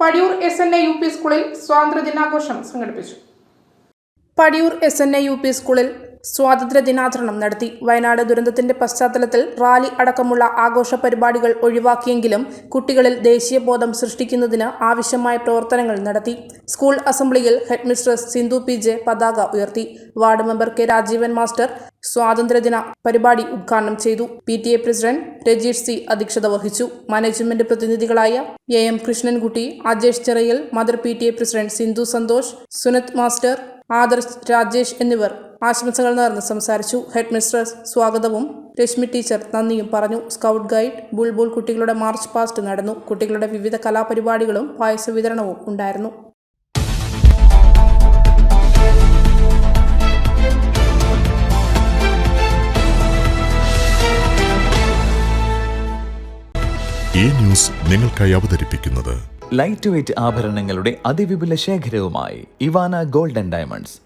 Padiyur S N A U P സ്കൂളിൽ സ്വാതന്ത്ര്യ ദിനാഘോഷം സംഘടിപ്പിച്ചു. Padiyur S N A U P സ്കൂളിൽ സ്വാതന്ത്ര്യ ദിനാചരണം നടത്തി. വയനാട് ദുരന്തത്തിന്റെ പശ്ചാത്തലത്തിൽ റാലി അടക്കമുള്ള ആഘോഷ പരിപാടികൾ ഒഴിവാക്കിയെങ്കിലും കുട്ടികളിൽ ദേശീയബോധം സൃഷ്ടിക്കുന്നതിന് ആവശ്യമായ പ്രവർത്തനങ്ങൾ നടത്തി. സ്കൂൾ അസംബ്ലിയിൽ ഹെഡ്മിസ്ട്രസ് സിന്ധു പി ജെ പതാക ഉയർത്തി. Ward member K Rajeevan master സ്വാതന്ത്ര്യദിന പരിപാടി ഉദ്ഘാടനം ചെയ്തു. P T A president Rajeesh C അധ്യക്ഷത വഹിച്ചു. Management പ്രതിനിധികളായ A M Krishnankutty Ajesh Cherayil mother P T A president Sindhu Santhosh Sunath master Adarsh Rajesh എന്നിവർ ആശംസകൾ നേർന്ന് സംസാരിച്ചു. ഹെഡ് മിസ്ട്രസ് സ്വാഗതവും. രശ്മി ടീച്ചർ നന്ദിയും പറഞ്ഞു. സ്കൗട്ട് ഗൈഡ് ബുൾബുൾ കുട്ടികളുടെ മാർച്ച് പാസ്റ്റ് നടന്നു. കുട്ടികളുടെ വിവിധ കലാപരിപാടികളും പായസ വിതരണവും ഉണ്ടായിരുന്നു. ഈ ന്യൂസ് നിങ്ങൾക്കായി അവതരിപ്പിക്കുന്നത് ലൈറ്റ് വെയ്റ്റ് ആഭരണങ്ങളുടെ അതിവിപുല ശേഖരവുമായി ഇവാന ഗോൾഡൻ ഡയമണ്ട്സ്